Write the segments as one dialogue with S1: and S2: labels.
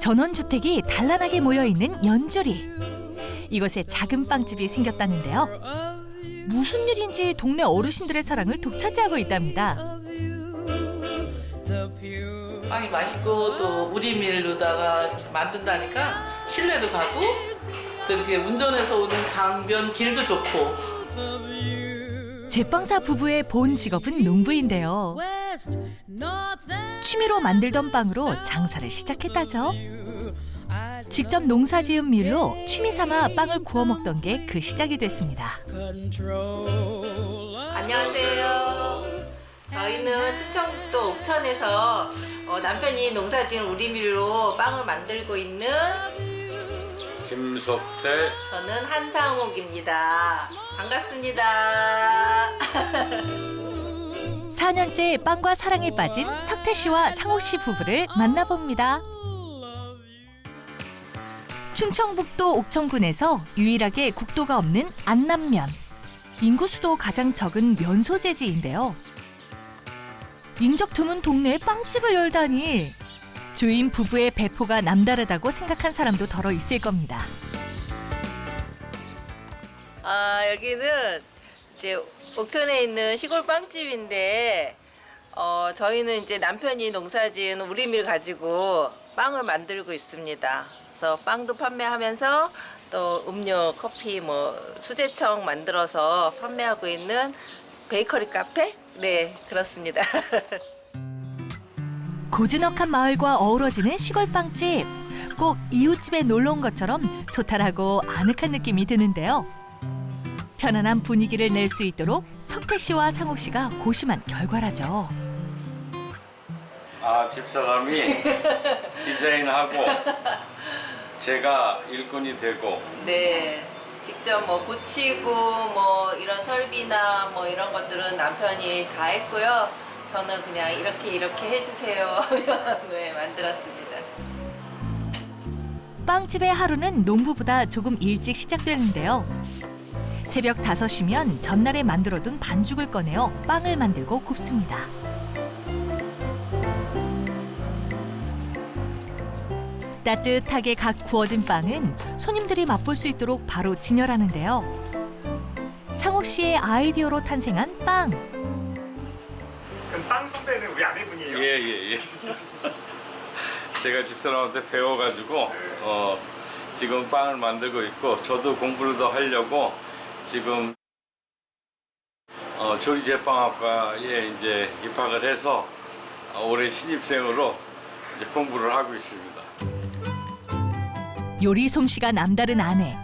S1: 전원주택이 단란하게 모여 있는 연주리. 이곳에 작은 빵집이 생겼다는데요. 무슨 일인지 동네 어르신들의 사랑을 독차지하고 있답니다.
S2: 빵이 맛있고 또 우리 밀로다가 만든다니까 신뢰도 가고 또 이렇게 운전해서 오는 강변 길도 좋고
S1: 제빵사 부부의 본 직업은 농부인데요. 취미로 만들던 빵으로 장사를 시작했다죠. 직접 농사 지은 밀로 취미 삼아 빵을 구워 먹던 게 그 시작이 됐습니다.
S3: 안녕하세요. 저희는 충청북도 옥천에서 어, 남편이 농사 지은 우리 밀로 빵을 만들고 있는
S4: 김석태
S3: 저는 한상욱입니다. 반갑습니다.
S1: 4년째 빵과 사랑에 빠진 석태 씨와 상옥 씨 부부를 만나봅니다. 충청북도 옥천군에서 유일하게 국도가 없는 안남면. 인구 수도 가장 적은 면 소재지인데요. 인적 드문 동네에 빵집을 열다니 주인 부부의 배포가 남다르다고 생각한 사람도 덜어 있을 겁니다.
S3: 아, 여기는 이제 옥천에 있는 시골 빵집인데 어, 저희는 이제 남편이 농사지은 우리밀 가지고 빵을 만들고 있습니다. 그래서 빵도 판매하면서 또 음료, 커피, 뭐 수제청 만들어서 판매하고 있는 베이커리 카페? 네, 그렇습니다.
S1: 고즈넉한 마을과 어우러지는 시골 빵집. 꼭 이웃집에 놀러 온 것처럼 소탈하고 아늑한 느낌이 드는데요. 편안한 분위기를 낼 수 있도록 석태 씨와 상욱 씨가 고심한 결과라죠.
S4: 아 집사람이 디자인하고 제가 일꾼이 되고
S3: 네. 직접 뭐 고치고 뭐 이런 설비나 뭐 이런 것들은 남편이 다 했고요. 저는 그냥 이렇게 이렇게 해주세요 하면 네, 만들었습니다.
S1: 빵집의 하루는 농부보다 조금 일찍 시작되는데요. 새벽 5시면 전날에 만들어둔 반죽을 꺼내어 빵을 만들고 굽습니다. 따뜻하게 각 구워진 빵은 손님들이 맛볼 수 있도록 바로 진열하는데요. 상옥 씨의 아이디어로 탄생한 빵.
S5: 그럼 빵 선배는 우리 아내분이에요?
S4: 예 예 예, 제가 집사람한테 배워가지고 어, 지금 빵을 만들고 있고 저도 공부를 더 하려고 지금 어, 조리 제빵학과에 이제 입학을 해서 어, 올해 신입생으로 이제 공부를 하고 있습니다.
S1: 요리 솜씨가 남다른 아내.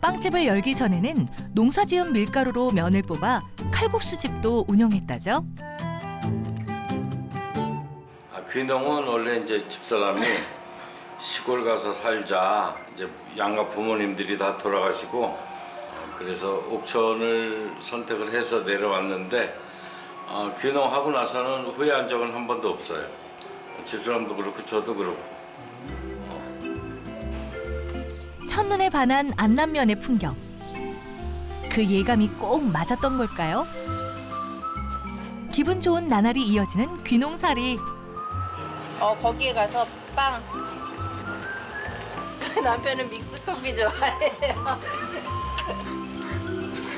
S1: 빵집을 열기 전에는 농사지은 밀가루로 면을 뽑아 칼국수집도 운영했다죠.
S4: 아, 귀농은 원래 이제 집사람이 시골 가서 살자 이제 양가 부모님들이 다 돌아가시고 어, 그래서 옥천을 선택을 해서 내려왔는데 어, 귀농하고 나서는 후회한 적은 한 번도 없어요. 집사람도 그렇고 저도 그렇고
S1: 첫눈에 반한 안남면의 풍경. 그 예감이 꼭 맞았던 걸까요? 기분 좋은 나날이 이어지는 귀농살이.
S3: 어 거기에 가서 빵. 남편은 믹스 커피 좋아해요.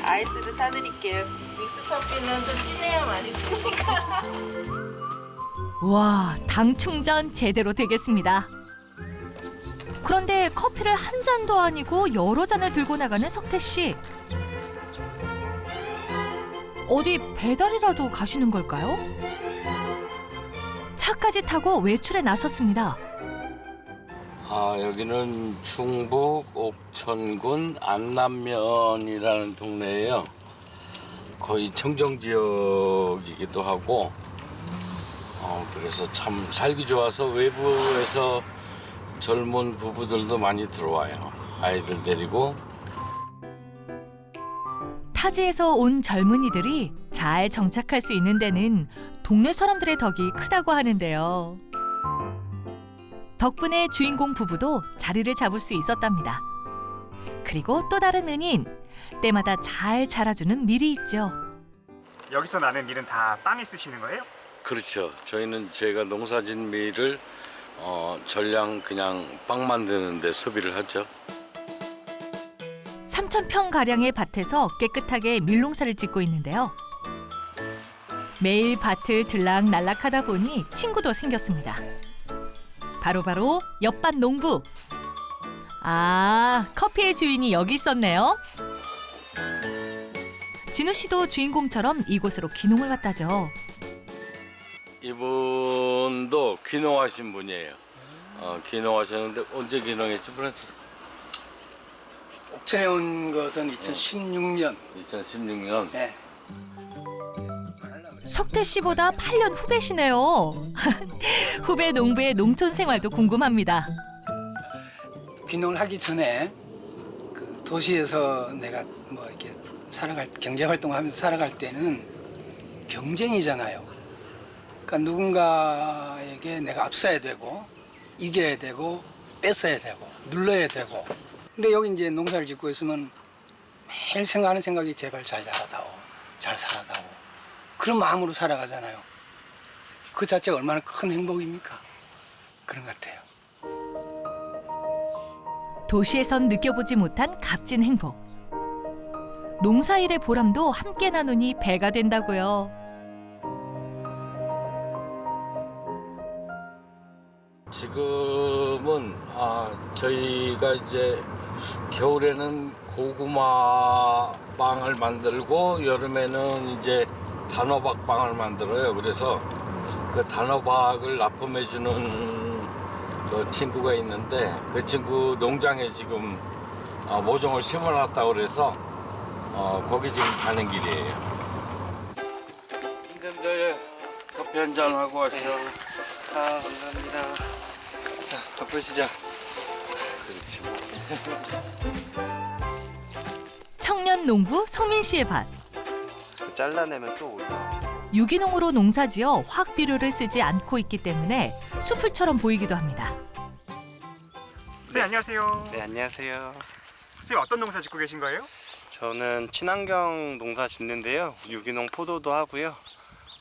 S3: 아이스를 타드릴게요. 믹스 커피는 좀 진해야 맛있으니까.
S1: 와, 당 충전 제대로 되겠습니다. 그런데 커피를 한 잔도 아니고 여러 잔을 들고 나가는 석태 씨. 어디 배달이라도 가시는 걸까요? 차까지 타고 외출에 나섰습니다.
S4: 아 여기는 충북 옥천군 안남면이라는 동네예요. 거의 청정 지역이기도 하고 어, 그래서 참 살기 좋아서 외부에서 젊은 부부들도 많이 들어와요. 아이들 데리고
S1: 타지에서 온 젊은이들이 잘 정착할 수 있는 데는 동네 사람들의 덕이 크다고 하는데요. 덕분에 주인공 부부도 자리를 잡을 수 있었답니다. 그리고 또 다른 은인, 때마다 잘 자라주는 밀이 있죠.
S5: 여기서 나는 밀은 다 빵에 쓰시는 거예요?
S4: 그렇죠. 저희는 제가 농사진 밀을 어, 전량 그냥 빵 만드는데 소비를 하죠.
S1: 3,000평 가량의 밭에서 깨끗하게 밀농사를 짓고 있는데요. 매일 밭을 들락날락하다 보니 친구도 생겼습니다. 바로바로 옆밭 농부. 아, 커피의 주인이 여기 있었네요. 진우 씨도 주인공처럼 이곳으로 귀농을 왔다죠.
S4: 이분도 귀농하신 분이에요. 어, 귀농하셨는데 언제 귀농했지? 프란치스
S6: 옥천에 온 것은 2016년.
S4: 2016년.
S6: 예.
S1: 석태 씨보다 8년 후배시네요. 후배 농부의 농촌 생활도 궁금합니다.
S6: 귀농을 하기 전에 그 도시에서 내가 뭐 이렇게 살아갈 경제 활동을 하면서 살아갈 때는 경쟁이잖아요. 그러니까 누군가에게 내가 앞서야 되고 이겨야 되고 뺏어야 되고 눌러야 되고. 근데 여기 이제 농사를 짓고 있으면 매일 생각하는 생각이 제발 잘 자라다오, 잘 살아다오. 그런 마음으로 살아가잖아요. 그 자체가 얼마나 큰 행복입니까? 그런 것 같아요.
S1: 도시에선 느껴보지 못한 값진 행복. 농사일의 보람도 함께 나누니 배가 된다고요.
S4: 지금은 아, 저희가 이제 겨울에는 고구마 빵을 만들고 여름에는 이제 단호박 빵을 만들어요. 그래서 그 단호박을 납품해 주는 그 친구가 있는데 그 친구 농장에 지금 아, 모종을 심어놨다고 그래서 어, 거기 지금 가는 길이에요. 근데 커피 한 잔 하고 왔어.
S7: 아 감사합니다. 자 바쁘시죠?
S4: 그렇지.
S1: 청년 농부 성민 씨의 밭.
S7: 잘라내면 또 올라.
S1: 유기농으로 농사지어 화학 비료를 쓰지 않고 있기 때문에 수풀처럼 보이기도 합니다.
S5: 네 안녕하세요.
S7: 네 안녕하세요.
S5: 선생님 어떤 농사 짓고 계신 거예요?
S7: 저는 친환경 농사 짓는데요. 유기농 포도도 하고요.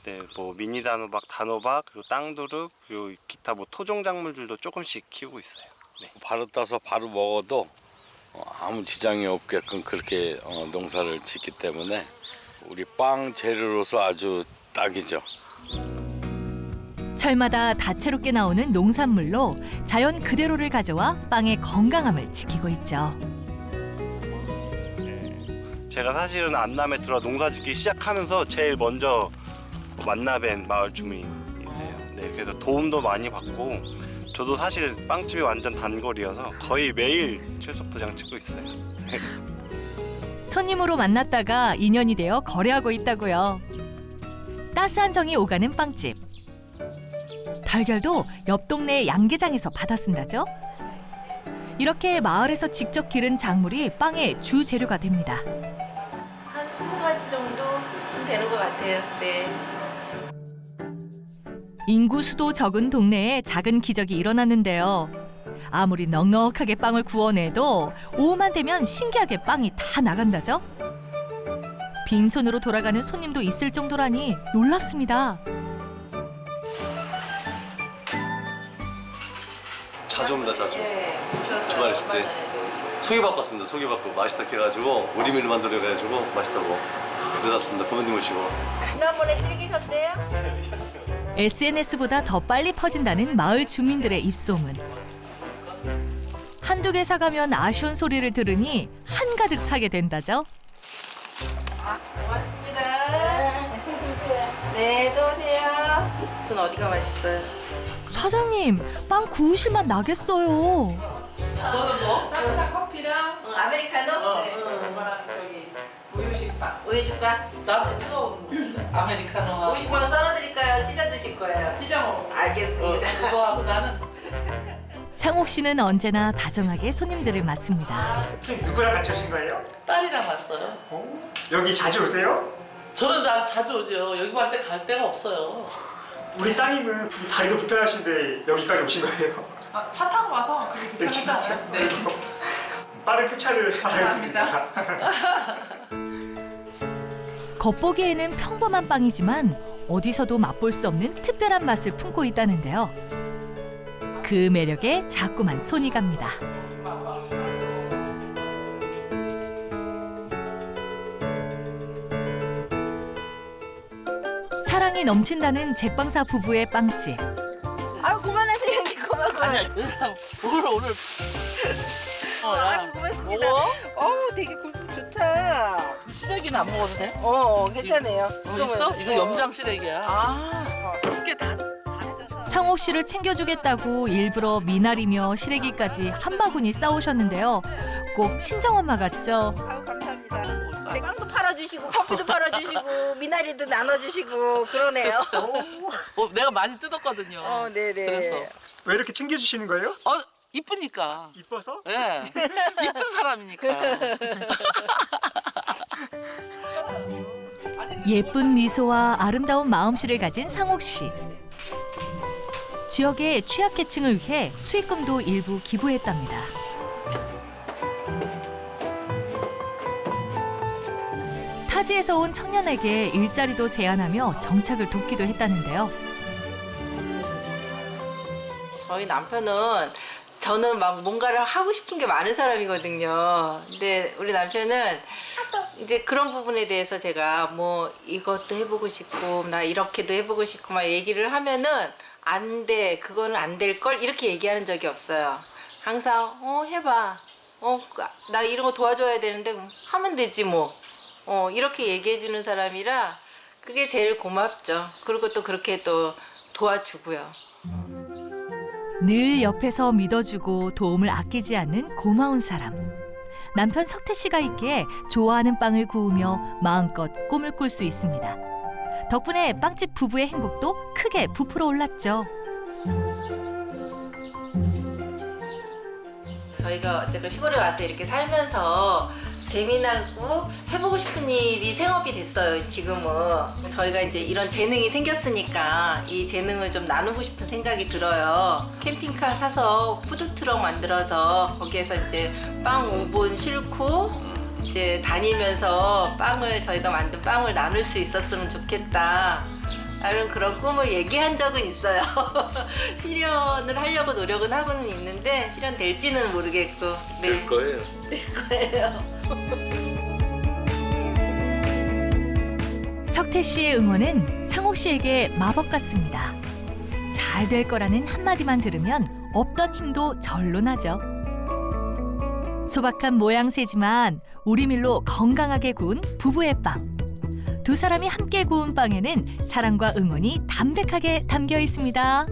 S7: 네, 뭐 미니 단호박, 단호박, 그리고 땅두릅, 그리고 기타 뭐 토종 작물들도 조금씩 키우고 있어요. 네.
S4: 바로 따서 바로 먹어도 어, 아무 지장이 없게끔 그렇게 어, 농사를 짓기 때문에 우리 빵 재료로서 아주 딱이죠.
S1: 철마다 다채롭게 나오는 농산물로 자연 그대로를 가져와 빵의 건강함을 지키고 있죠.
S7: 제가 사실은 안남에 들어 농사 짓기 시작하면서 제일 먼저 만나뵌 마을 주민이세요. 네, 그래서 도움도 많이 받고 저도 사실 빵집이 완전 단골이어서 거의 매일 출석 도장 찍고 있어요.
S1: 손님으로 만났다가 인연이 되어 거래하고 있다고요. 따스한 정이 오가는 빵집. 달걀도 옆 동네 양계장에서 받아 쓴다죠. 이렇게 마을에서 직접 기른 작물이 빵의 주 재료가 됩니다.
S3: 한 20가지 정도쯤 되는 것 같아요. 네.
S1: 인구 수도 적은 동네에 작은 기적이 일어났는데요. 아무리 넉넉하게 빵을 구워내도 오후만 되면 신기하게 빵이 다 나간다죠. 빈손으로 돌아가는 손님도 있을 정도라니 놀랍습니다.
S8: 자주 옵니다 자주
S3: 네.
S8: 주말에 있을 때 소개받고 왔습니다 소개 받고 맛있다 해가지고 우리밀 만들어 가지고 맛있다고 그래왔습니다 부모님 모시고
S3: 지난번에 즐기셨대요?
S1: SNS보다 더 빨리 퍼진다는 마을 주민들의 입소문. 한두 개 사가면 아쉬운 소리를 들으니 한가득 사게 된다죠.
S3: 고맙습니다. 네, 또 오세요. 전 어디가 맛있어요?
S1: 사장님, 빵 구우실 맛 나겠어요.
S2: 너는 뭐?
S3: 따뜻한 커피랑 어, 아메리카노? 네. 그거랑 저기 우유식빵. 우유식빵?
S2: 나도 뜨거운 거. 아메리카노하고
S3: 우유식빵 썰어드릴까요? 찢어 드실 거예요? 찢어 먹어. 알겠습니다.
S2: 어, 그거하고 나는
S1: 상옥 씨는 언제나 다정하게 손님들을 맞습니다.
S5: 누구랑 같이 오신 거예요?
S2: 딸이랑 왔어요.
S5: 어? 여기 자주 오세요?
S2: 저는 나 자주 오죠. 여기 갈 때 갈 데가 없어요.
S5: 우리 따님은 다리도 불편하신데 여기까지 오신 거예요?
S9: 아, 차 타고 와서 그렇게
S5: 네,
S9: 불편하지 않아요? 네.
S5: 빠른 쾌차를 바라겠습니다.
S1: 겉보기에는 평범한 빵이지만 어디서도 맛볼 수 없는 특별한 맛을 품고 있다는데요. 그 매력에 자꾸만 손이 갑니다. 사랑이 넘친다는 제빵사 부부의 빵집.
S3: 아유 그만하세요 형님 그만 그만.
S2: 아니야 오늘 오늘 어, 야.
S3: 아유 고맙습니다.
S2: 먹어?
S3: 어우 되게 굵고 좋다.
S2: 시래기는 안 먹어도 돼?
S3: 어 괜찮아요.
S2: 어, 있어? 이거 염장 시래기야
S3: 아
S2: 이게 다
S1: 상옥 씨를 챙겨주겠다고 일부러 미나리며 시래기까지 한 바구니 싸오셨는데요. 꼭 친정엄마 같죠?
S3: 감사합니다. 네, 빵도 팔아주시고 커피도 팔아주시고 미나리도 나눠주시고 그러네요.
S2: 어, 내가 많이 뜯었거든요
S3: 어 네네.
S2: 그래서
S5: 왜 이렇게 챙겨주시는 거예요?
S2: 어 이쁘니까
S5: 이뻐서?
S2: 예 이쁜 사람이니까
S1: 예쁜 미소와 아름다운 마음씨를 가진 상옥 씨. 지역의 취약계층을 위해 수익금도 일부 기부했답니다. 타지에서 온 청년에게 일자리도 제안하며 정착을 돕기도 했다는데요.
S3: 저희 남편은 저는 막 뭔가를 하고 싶은 게 많은 사람이거든요. 근데 우리 남편은 이제 그런 부분에 대해서 제가 뭐 이것도 해보고 싶고 나 이렇게도 해보고 싶고 막 얘기를 하면은 안 돼. 그거는 안 될 걸 이렇게 얘기하는 적이 없어요. 항상 어 해봐. 어 나 이런 거 도와줘야 되는데 음, 하면 되지 뭐. 어 이렇게 얘기해 주는 사람이라 그게 제일 고맙죠. 그리고 또 그렇게 또 도와주고요.
S1: 늘 옆에서 믿어주고 도움을 아끼지 않는 고마운 사람. 남편 석태 씨가 있기에 좋아하는 빵을 구우며 마음껏 꿈을 꿀 수 있습니다. 덕분에 빵집 부부의 행복도 크게 부풀어 올랐죠.
S3: 저희가 어쨌든 시골에 와서 이렇게 살면서 재미나고 해보고 싶은 일이 생업이 됐어요 지금은 저희가 이제 이런 재능이 생겼으니까 이 재능을 좀 나누고 싶은 생각이 들어요 캠핑카 사서 푸드트럭 만들어서 거기에서 이제 빵 5분 싣고 이제 다니면서 빵을 저희가 만든 빵을 나눌 수 있었으면 좋겠다 다른 그런 꿈을 얘기한 적은 있어요. 실현을 하려고 노력은 하고는 있는데 실현될지는 모르겠고. 네.
S4: 될 거예요.
S1: 석태 씨의 응원은 상옥 씨에게 마법 같습니다. 잘 될 거라는 한마디만 들으면 없던 힘도 절로 나죠. 소박한 모양새지만 우리밀로 건강하게 구운 부부의 빵. 두 사람이 함께 구운 빵에는 사랑과 응원이 담백하게 담겨 있습니다.